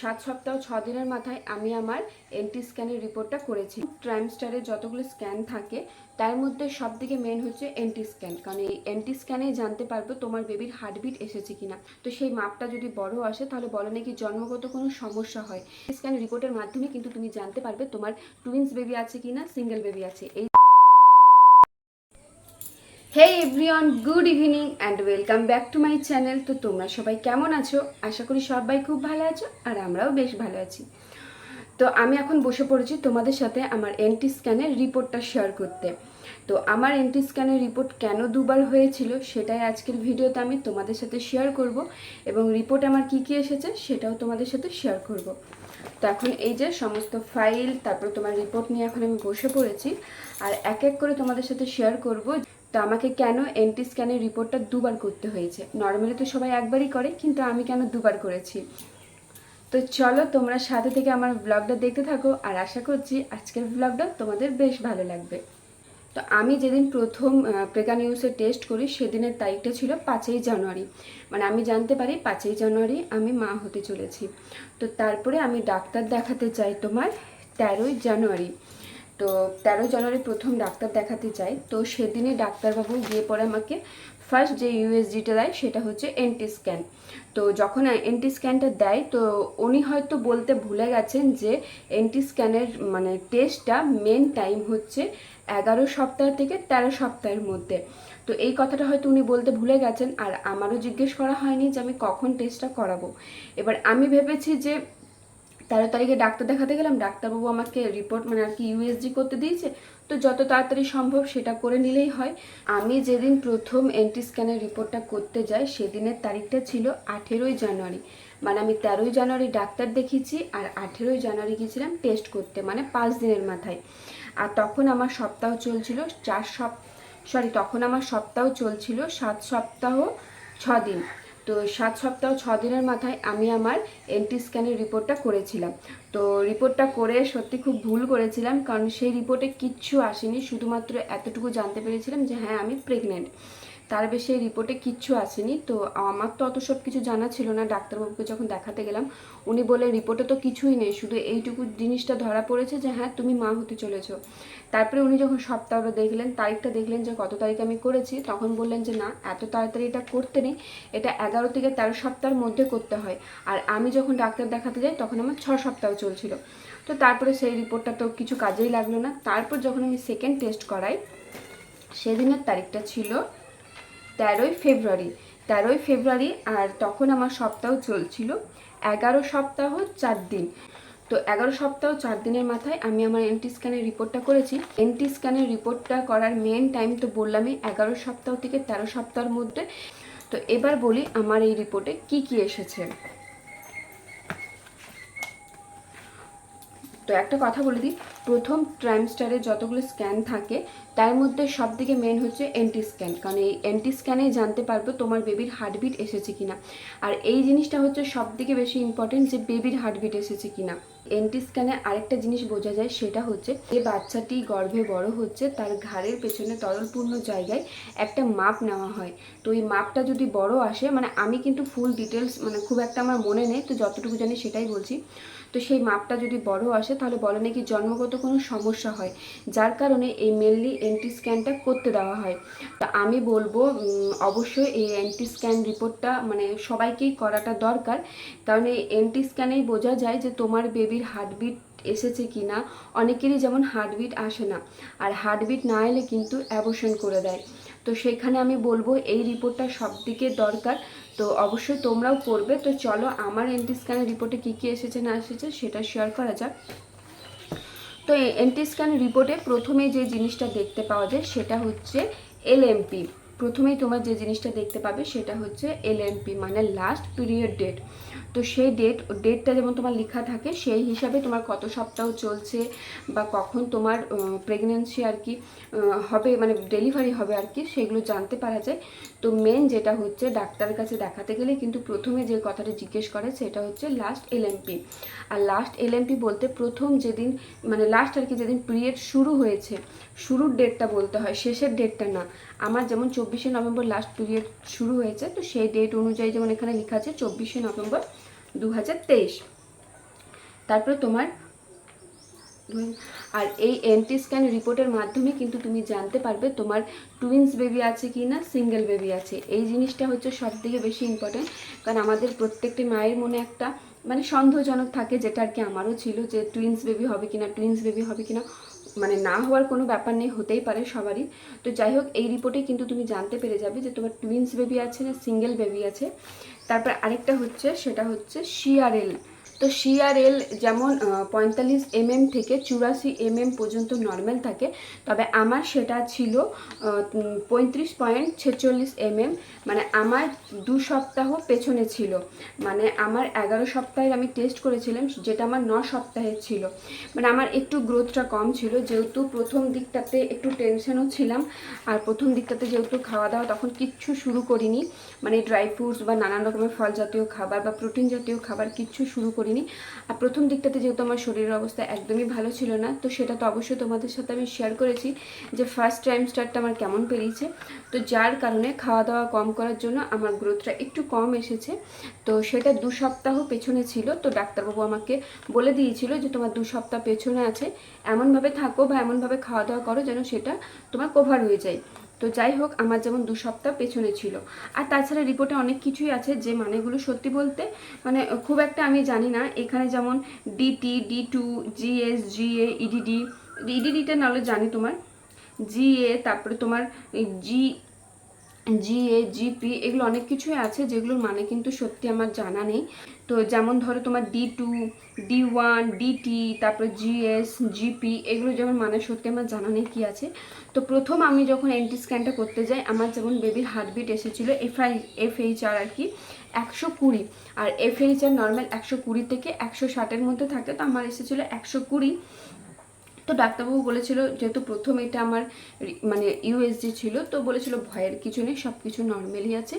সাত সপ্তাহ, ছ দিনের মাথায় আমি আমার এনটি স্ক্যানের রিপোর্টটা করেছি। ট্রাইমস্টারে যতগুলো স্ক্যান থাকে, তার মধ্যে সব থেকে মেন হচ্ছে এনটি স্ক্যান। কারণ এই এনটি স্ক্যানেই জানতে পারব তোমার বেবির হার্টবিট এসেছে কিনা। তো সেই মাপটা যদি বড় আসে, তাহলে বলে নাকি জন্মগত কোনো সমস্যা হয়। স্ক্যান রিপোর্টের মাধ্যমে কিন্তু তুমি জানতে পারবে তোমার টুইন্স বেবি আছে কিনা সিঙ্গেল বেবি আছে। এই hey everyone good evening and welcome back to my channel তো তোমরা সবাই কেমন আছো? আশা করি সবাই খুব ভালো আছো আর আমরাও বেশ ভালো আছি। তো আমি এখন বসে পড়েছি তোমাদের সাথে আমার এনটি স্ক্যানের রিপোর্টটা শেয়ার করতে। তো আমার এনটি স্ক্যানের রিপোর্ট কেন দুবার হয়েছিল সেটাই আজকের ভিডিওতে আমি তোমাদের সাথে শেয়ার করব এবং রিপোর্ট আমার কি কি এসেছে সেটাও তোমাদের সাথে শেয়ার করব। তো এখন এই যে সমস্ত ফাইল তারপর তোমার রিপোর্ট নিয়ে এখন আমি বসে পড়েছি। আর এক এক করে তোমাদের সাথে শেয়ার করব তো আমাকে কেন এনটি স্ক্যানের রিপোর্টটা দুবার করতে হয়েছে? নর্মালি তো সবাই একবারই করে, কিন্তু আমি কেন দুবার করেছি? তো চলো তোমরা সাথে থেকে আমার ব্লগটা দেখতে থাকো, আর আশা করছি আজকের ব্লগটা তোমাদের বেশ ভালো লাগবে। তো আমি যেদিন প্রথম প্রেগা নিউজে টেস্ট করি, সেদিনের তারিখটা ছিল পাঁচই জানুয়ারি। মানে আমি জানতে পারি পাঁচই জানুয়ারি আমি মা হতে চলেছি। তো তারপরে আমি ডাক্তার দেখাতে চাই তোমার তেরোই জানুয়ারি। তো তেরো জানুয়ারি প্রথম ডাক্তার দেখাতে চাই। তো সেদিনই ডাক্তারবাবু গিয়ে পরে আমাকে ফার্স্ট যে ইউএসজিটা দেয়, সেটা হচ্ছে এনটি স্ক্যান তো যখন এনটি স্ক্যানটা দেয়, তো উনি হয়তো বলতে ভুলে গেছেন যে এনটি স্ক্যানের মানে টেস্টটা মেন টাইম হচ্ছে এগারো সপ্তাহ থেকে তেরো সপ্তাহের মধ্যে। তো এই কথাটা হয়তো উনি বলতে ভুলে গেছেন, আর আমারও জিজ্ঞেস করা হয়নি যে আমি কখন টেস্টটা করাবো। এবার আমি ভেবেছি যে তেরো তারিখে ডাক্তার দেখাতে গেলাম, ডাক্তারবাবু আমাকে রিপোর্ট মানে আর কি ইউএসজি করতে দিয়েছে। তো যত তাড়াতাড়ি সম্ভব সেটা করে নিলেই হয়। আমি যেদিন প্রথম এনটি স্ক্যানের রিপোর্টটা করতে যাই, সেদিনের তারিখটা ছিল আঠেরোই জানুয়ারি। মানে আমি তেরোই জানুয়ারি ডাক্তার দেখিয়েছি আর আঠেরোই জানুয়ারি গিয়েছিলাম টেস্ট করতে মানে পাঁচ দিনের মাথায়। আর তখন আমার সপ্তাহ চলছিল চার সপ সরি তখন আমার সপ্তাহ চলছিল সাত সপ্তাহ ছ দিন। তো সাত সপ্তাহ, ছ দিনের মাথায় আমি আমার এনটি স্ক্যানের রিপোর্টটা করেছিলাম। তো রিপোর্টটা করে সত্যি খুব ভুল করেছিলাম, কারণ সেই রিপোর্টে কিচ্ছু আসেনি। শুধুমাত্র এতটুকু জানতে পেরেছিলাম যে হ্যাঁ আমি প্রেগনেন্ট তার বেশি রিপোর্টে কিচ্ছু আসেনি। তো আমার তো অত সব কিছু জানা ছিল না। ডাক্তারবাবুকে যখন দেখাতে গেলাম, উনি বলে রিপোর্টে তো কিছুই নেই। শুধু এইটুকু জিনিসটা ধরা পড়েছে যে হ্যাঁ তুমি মা হতে চলেছ। তারপরে উনি যখন সপ্তাহটা দেখলেন, তারিখটা দেখলেন যে, কত তারিখ আমি করেছি, তখন বললেন যে, না, এত তাড়াতাড়ি এটা করতে নেই। এটা এগারো থেকে তেরো সপ্তাহের মধ্যে করতে হয়। আর আমি যখন ডাক্তার দেখাতে যাই, তখন আমার ছ সপ্তাহ চলছিল। তো তারপরে সেই রিপোর্টটা তো কিছু কাজেই লাগল না। তারপর যখন আমি সেকেন্ড টেস্ট করাই, সেদিনের তারিখটা ছিল তেরোই ফেব্রুয়ারি। তেরোই ফেব্রুয়ারি আর তখন আমার সপ্তাহ চলছিল এগারো সপ্তাহ চার দিন। তো এগারো সপ্তাহ চার দিনের মাথায় আমি আমার এনটি স্ক্যানের রিপোর্টটা করেছি। এনটি স্ক্যানের রিপোর্টটা করার মেন টাইম তো বললামই এগারো সপ্তাহ থেকে তেরো সপ্তাহের মধ্যে। তো এবার বলি আমার এই রিপোর্টে কি কি এসেছে। তো একটা কথা বলে দিই, প্রথম ট্রাইমস্টারে যতগুলো স্ক্যান থাকে, তার মধ্যে সব থেকে মেন হচ্ছে এনটি স্ক্যান কারণ এই এনটি স্ক্যানেই জানতে পারব তোমার বেবির হার্টবিট এসেছে কিনা। আর এই জিনিসটা হচ্ছে সব থেকে বেশি ইম্পর্টেন্ট যে বেবির হার্টবিট এসেছে কিনা। এনটি স্ক্যানে আরেকটা জিনিস বোঝা যায়, সেটা হচ্ছে যে বাচ্চাটি গর্ভে বড় হচ্ছে, তার ঘাড়ের পেছনে তরলপূর্ণ জায়গায় একটা মাপ নেওয়া হয়। তো এই মাপটা যদি বড় আসে মানে আমি কিন্তু ফুল ডিটেলস মানে খুব একটা আমার মনে নেই, তো যতটুকু জানি সেটাই বলছি। তো সেই মাপটা যদি বড় আসে, তাহলে বলে নাকি জন্মগত কোনো সমস্যা হয়, যার কারণে এই মেনলি এনটি স্ক্যানটা করতে দেওয়া হয়। তো আমি বলব অবশ্যই এই এনটি স্ক্যান রিপোর্টটা মানে সবাইকেই করাটা দরকার। কারণ এই এনটি স্ক্যানেই বোঝা যায় যে তোমার বেবির হার্টবিট এসেছে কি না অনেকেরই যেমন হার্টবিট আসে না, আর হার্টবিট না এলে কিন্তু অ্যাবর্শন করে দেয়। তো সেখানে আমি বলব, এই রিপোর্টটা সব দিকে দরকার। তো অবশ্যই তোমরাও করবে। তো চলো আমার এনটি স্ক্যানের রিপোর্টে কী কী এসেছে না এসেছে সেটা শেয়ার করা যাক। তো এনটি স্ক্যান রিপোর্টে প্রথমে যে জিনিসটা দেখতে পাওয়া যায় সেটা হচ্ছে এলএমপি প্রথমেই তোমার যে জিনিসটা দেখতে পাবে সেটা হচ্ছে এলএমপি মানে লাস্ট পিরিয়ড ডেট তো সেই ডেট ডেটটা যেমন তোমার লেখা থাকে, সেই হিসাবে তোমার কত সপ্তাহ চলছে বা কখন তোমার প্রেগনেন্সি আর কি হবে মানে ডেলিভারি হবে আর কি, সেগুলো জানতে পারা যায়। তো মেন যেটা হচ্ছে ডাক্তারের কাছে দেখাতে গেলে কিন্তু প্রথমে যে কথাটা জিজ্ঞেস করে সেটা হচ্ছে লাস্ট এলএমপি আর লাস্ট এলএমপি বলতে প্রথম যেদিন মানে লাস্ট আর কি যেদিন পিরিয়ড শুরু হয়েছে শুরুর ডেটটা বলতে হয়, শেষের ডেটটা না। আমার যেমন চব্বিশে নভেম্বর লাস্ট পিরিয়ড শুরু হয়েছে, তো সেই ডেট অনুযায়ী যেমন এখানে লেখা আছে, চব্বিশে নভেম্বর দু হাজার তেইশ। তারপরে তোমার আর এই এনটি স্ক্যান রিপোর্টের মাধ্যমে কিন্তু তুমি জানতে পারবে তোমার টুইন্স বেবি আছে কি না সিঙ্গেল বেবি আছে। এই জিনিসটা হচ্ছে সব থেকে বেশি ইম্পর্টেন্ট কারণ আমাদের প্রত্যেকটি মায়ের মনে একটা মানে সন্দেহজনক থাকে, যেটা আর কি আমারও ছিল যে টুইন্স বেবি হবে কিনা টুইন্স বেবি হবে কিনা। মানে না হওয়ার কোনো ব্যাপার নেই, হতেই পারে সবারই। তো যাই হোক, এই রিপোর্টে কিন্তু তুমি জানতে পেরে যাবে যে তোমার টুইন্স বেবি আছে না সিঙ্গেল বেবি আছে। তারপর আরেকটা হচ্ছে, সেটা হচ্ছে সিআরএল তো সিআরএল যেমন পঁয়তাল্লিশ এমএম থেকে চুরাশি এমএম পর্যন্ত নর্মাল থাকে, তবে আমার সেটা ছিল পঁয়ত্রিশ পয়েন্ট ছেচল্লিশ এমএম মানে আমার দু সপ্তাহ পেছনে ছিল। মানে আমার এগারো সপ্তাহের আমি টেস্ট করেছিলাম, যেটা আমার ন সপ্তাহের ছিল। মানে আমার একটু গ্রোথটা কম ছিল, যেহেতু প্রথম দিকটাতে একটু টেনশনও ছিলাম, আর প্রথম দিকটাতে যেহেতু খাওয়া দাওয়া তখন কিচ্ছু শুরু করিনি। মানে ড্রাই ফ্রুটস বা নানান রকমের ফল জাতীয় খাবার বা প্রোটিন জাতীয় খাবার কিচ্ছু শুরু করিনি। আর প্রথম দিকটাতে যেহেতু আমার শরীরের অবস্থা একদমই ভালো ছিল না, তো সেটা তো অবশ্যই তোমাদের সাথে আমি শেয়ার করেছি যে ফার্স্ট টাইম স্টার্টটা আমার কেমন পেরিয়েছে। তো যার কারণে খাওয়া দাওয়া কম করার জন্য আমার গ্রোথটা একটু কম এসেছে। তো সেটা দু সপ্তাহ পেছনে ছিল, তো ডাক্তারবাবু আমাকে বলে দিয়েছিল যে তোমার দু সপ্তাহ পেছনে আছে। এমনভাবে থাকো বা এমনভাবে খাওয়া দাওয়া করো যেন সেটা তোমার কভার হয়ে যায়। তো যাই হোক, আমার যেমন দু সপ্তাহ পেছনে ছিল। আর তাছাড়া রিপোর্টে অনেক কিছুই আছে যে মানেগুলো সত্যি বলতে মানে খুব একটা আমি জানি না। এখানে যেমন DT D two GS GA EDD ইডিডিটা নাহলে জানি তোমার। জিএ তারপরে তোমার জি জিএ জিপি এগুলো অনেক কিছুই আছে যেগুলোর মানে কিন্তু সত্যি আমার জানা নেই। তো যেমন ধরো তোমার D two D one DT তারপরে জিএস জিপি এগুলো যেমন মানে সত্যি আমার জানা নেই কী আছে। তো প্রথম আমি যখন এন্টি স্ক্যানটা করতে যাই, আমার যেমন বেবির হার্টবিট এসেছিল এফআই এফএইচআর আর কি, একশো কুড়ি। আর এফএইচআর নর্মাল একশো কুড়ি থেকে একশো ষাটের মধ্যে থাকে, তো আমার এসেছিল একশো কুড়ি। তো ডাক্তারবাবু বলেছিল, যেহেতু প্রথম এটা আমার মানে ইউএসজি ছিল, তো বলেছিল ভয়ের কিছু নেই সব কিছু নর্মালি আছে।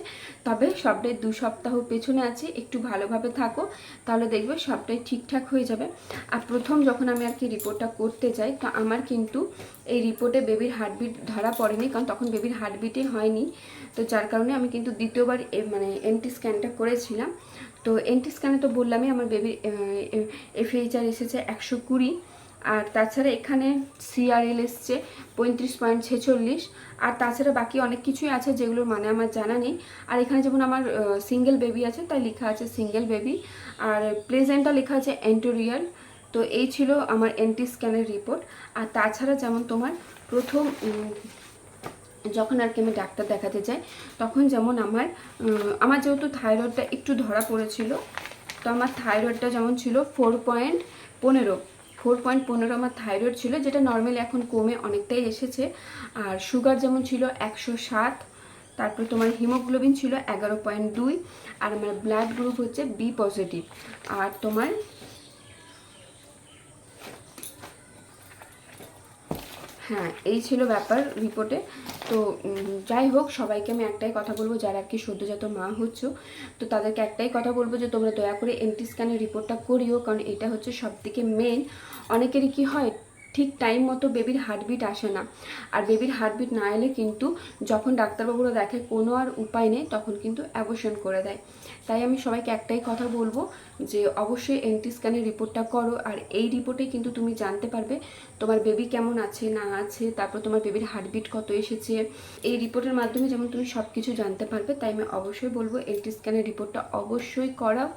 তবে সবটাই দু সপ্তাহ পেছনে আছে, একটু ভালোভাবে থাকো, তাহলে দেখবে সবটাই ঠিকঠাক হয়ে যাবে। আর প্রথম যখন আমি আর কি রিপোর্টটা করতে যাই, তো আমার কিন্তু এই রিপোর্টে বেবির হার্টবিট ধরা পড়েনি, কারণ তখন বেবির হার্টবিটই হয়নি। তো যার কারণে আমি কিন্তু দ্বিতীয়বার মানে এনটি স্ক্যানটা করেছিলাম। তো এনটি স্ক্যানে তো বললামই আমার বেবির এফএইচআর এসেছে একশো কুড়ি। আর তাছাড়া এখানে সিআরএল এসছে পঁয়ত্রিশ পয়েন্ট ছেচল্লিশ, আর তাছাড়া বাকি অনেক কিছুই আছে যেগুলোর মানে আমার জানা নেই। আর এখানে যেমন আমার সিঙ্গেল বেবি আছে, তাই লেখা আছে সিঙ্গেল বেবি আর প্রেজেন্টটা লেখা আছে এন্টোরিয়াল তো এই ছিল আমার এনটি স্ক্যানের রিপোর্ট আর তাছাড়া যেমন তোমার প্রথম যখন আর কি আমি ডাক্তার দেখাতে যাই, তখন যেমন আমার আমার যেহেতু থাইরয়েডটা একটু ধরা পড়েছিল, তো আমার থাইরয়েডটা যেমন ছিল ফোর পয়েন্ট পনেরো ফোর পয়েন্ট পনেরো আমার থাইরয়েড ছিল, যেটা নর্মালি এখন কমে অনেকটাই এসেছে। আর সুগার যেমন ছিল একশো সাত, তারপর তোমার হিমোগ্লোবিন ছিল এগারো পয়েন্ট দুই, আর আমার ব্লাড গ্রুপ হচ্ছে বি পজিটিভ আর তোমার হ্যাঁ এই ছিল ব্যাপার রিপোর্টে তো যাই হোক, সবাইকে আমি একটাই কথা বলব, যারা আর কি সদ্যজাত মা হচ্ছ, তো তাদেরকে একটাই কথা বলব যে, তোমরা দয়া করে এনটি স্ক্যানের রিপোর্টটা করিও, কারণ এটা হচ্ছে সব থেকে মেন অনেকেরই কি হয় ঠিক টাইম মতো বেবির হার্টবিট আসে না। আর বেবির হার্টবিট না এলে কিন্তু যখন ডাক্তারবাবুরা দেখে কোনো আর উপায় নেই, তখন কিন্তু অ্যাবর্শন করে দেয়। তাই আমি সবাইকে একটাই কথা বলব যে, অবশ্যই এনটি স্ক্যানের রিপোর্টটা করো। আর এই রিপোর্টে কিন্তু তুমি জানতে পারবে তোমার বেবি কেমন আছে, না আছে, তারপর তোমার বেবির হার্টবিট কত এসেছে। এই রিপোর্টের মাধ্যমে যেমন তুমি সব কিছু জানতে পারবে, তাই আমি অবশ্যই বলব এনটি স্ক্যানের রিপোর্টটা অবশ্যই করাও।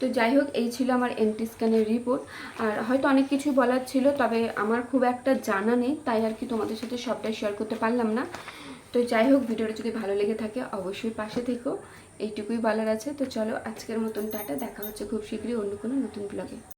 তো যাই হোক, এই ছিল আমার এনটি স্ক্যানের রিপোর্ট আর হয়তো অনেক কিছুই বলার ছিল, তবে আমার খুব একটা জানা নেই, তাই আর কি তোমাদের সাথে সবটাই শেয়ার করতে পারলাম না। তো যাই হোক, ভিডিওটা যদি ভালো লেগে থাকে, অবশ্যই পাশে থেকো। এইটুকুই বলার আছে। তো চলো, আজকের মতন টাটা, দেখা হচ্ছে খুব শীঘ্রই অন্য কোনো নতুন ব্লগে